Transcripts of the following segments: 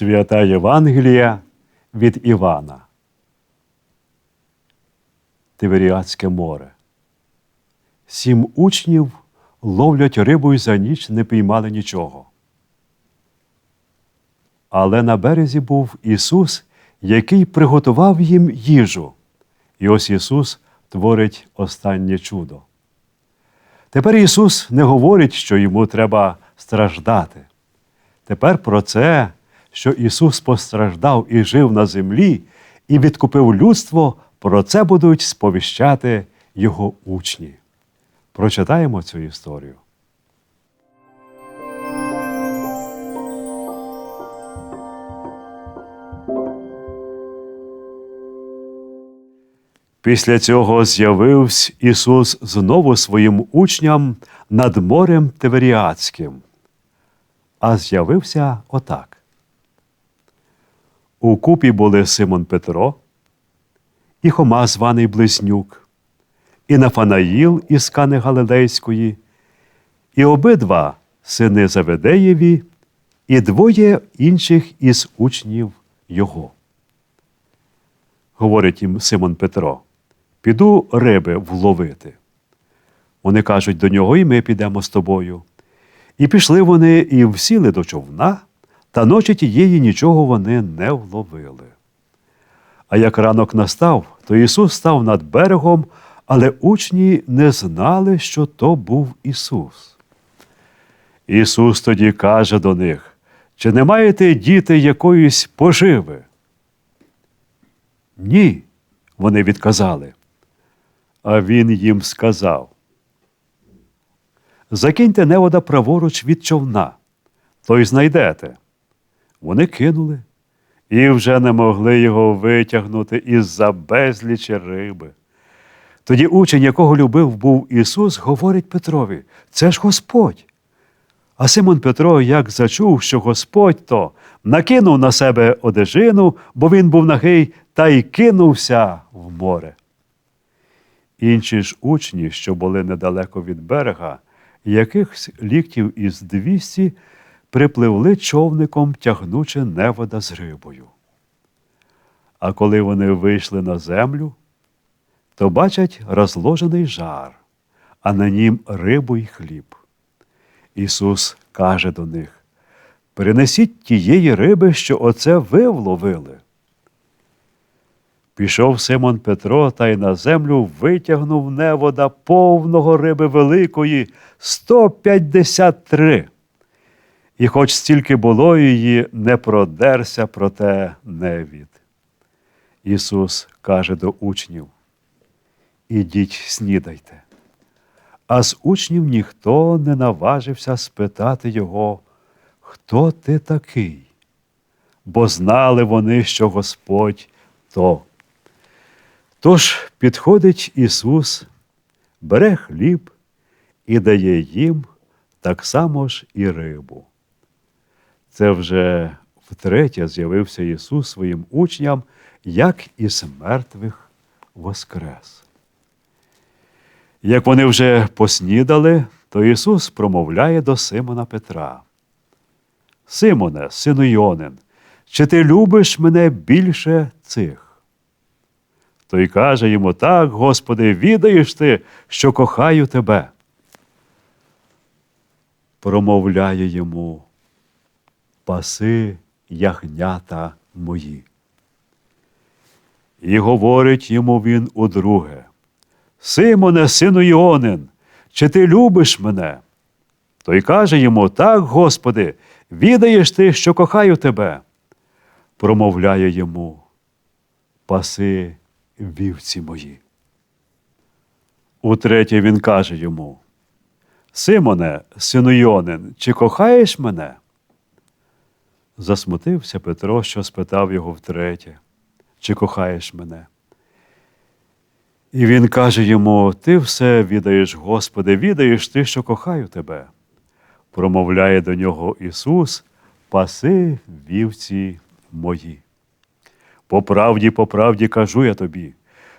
Свята Євангелія від Івана. Тиверіатське море. Сім учнів ловлять рибу і за ніч не піймали нічого. Але на березі був Ісус, який приготував їм їжу. І ось Ісус творить останнє чудо. Тепер Ісус не говорить, що йому треба страждати. Тепер про це, що Ісус постраждав і жив на землі, і відкупив людство, про це будуть сповіщати Його учні. Прочитаємо цю історію. Після цього з'явився Ісус знову своїм учням над морем Тиверіатським. А з'явився отак. У купі були Симон Петро, і Хома, званий Близнюк, і Нафанаїл із Кани Галилейської, і обидва сини Заведеєві, і двоє інших із учнів його. Говорить їм Симон Петро, піду риби вловити. Вони кажуть до нього, і ми підемо з тобою. І пішли вони і всіли до човна, та ночі тієї нічого вони не вловили. А як ранок настав, то Ісус став над берегом, але учні не знали, що то був Ісус. Ісус тоді каже до них: чи не маєте діти якоїсь поживи? Ні, вони відказали. А він їм сказав: Закиньте невода праворуч від човна, то й знайдете. Вони кинули і вже не могли його витягнути із-за безлічі риби. Тоді учень, якого любив був Ісус, говорить Петрові: Це ж Господь. А Симон Петро, як зачув, що Господь то накинув на себе одежину, бо він був нагий, та й кинувся в море. Інші ж учні, що були недалеко від берега, якихось ліктів із двісті, припливли човником, тягнучи невода з рибою. А коли вони вийшли на землю, то бачать розложений жар, а на нім рибу й хліб. Ісус каже до них: Принесіть тієї риби, що оце ви вловили. Пішов Симон Петро та й на землю витягнув невода повного риби великої 153. І хоч стільки було її, не продерся проте невід. Ісус каже до учнів: Ідіть снідайте. А з учнів ніхто не наважився спитати його, хто ти такий? Бо знали вони, що Господь то. Тож підходить Ісус, бере хліб і дає їм так само ж і рибу. Це вже втретє з'явився Ісус своїм учням, як із мертвих воскрес. Як вони вже поснідали, то Ісус промовляє до Симона Петра. Симоне, сину Йонин, чи ти любиш мене більше цих? Той каже йому так, Господи, відаєш ти, що кохаю тебе. Промовляє йому, паси ягнята мої. І говорить йому він удруге, Симоне, сину Іонин, чи ти любиш мене? Той каже йому, так, Господи, відаєш ти, що кохаю тебе. Промовляє йому, паси вівці мої. Утретє він каже йому: Симоне, сину Йонин, чи кохаєш мене? Засмутився Петро, що спитав його втретє, чи кохаєш мене? І він каже йому: Ти все відаєш, Господи, відаєш ти, що кохаю тебе. Промовляє до нього Ісус, паси вівці мої. По правді, по правді кажу я тобі.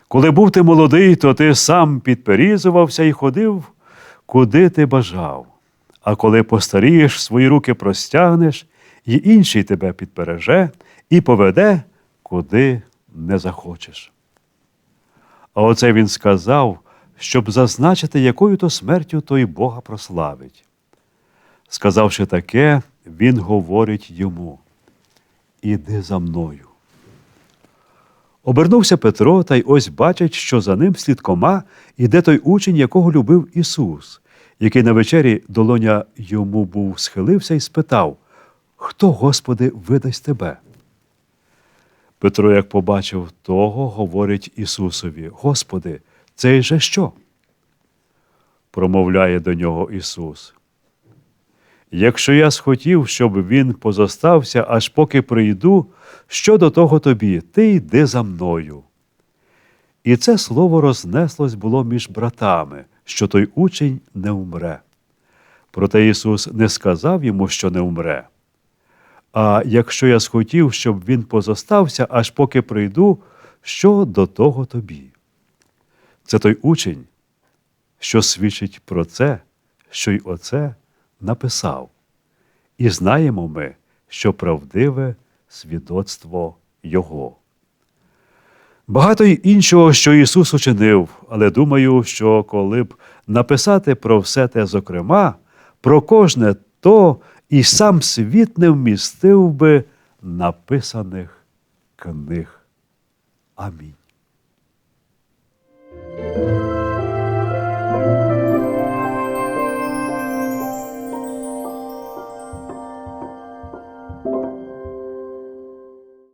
Коли був ти молодий, то ти сам підперізувався і ходив, куди ти бажав. А коли постарієш, свої руки простягнеш, і інший тебе підпереже і поведе, куди не захочеш. А оце він сказав, щоб зазначити, якою то смертю той Бога прославить. Сказавши таке, він говорить йому: Іди за мною. Обернувся Петро, та й ось бачить, що за ним слідкома іде той учень, якого любив Ісус, який на вечері долоня йому був схилився і спитав: Хто, Господи, видасть тебе? Петро, як побачив того, говорить Ісусові: Господи, цей же що? Промовляє до нього Ісус. Якщо я схотів, щоб він позостався, аж поки прийду, що до того тобі, ти йди за мною. І це слово рознеслось було між братами, що той учень не умре. Проте Ісус не сказав йому, що не умре. А якщо я схотів, щоб він позостався, аж поки прийду, що до того тобі? Це той учень, що свідчить про це, що й оце написав. І знаємо ми, що правдиве свідоцтво Його. Багато й іншого, що Ісус учинив, але думаю, що коли б написати про все те зокрема, про кожне то і сам світ не вмістив би написаних книг. Амінь.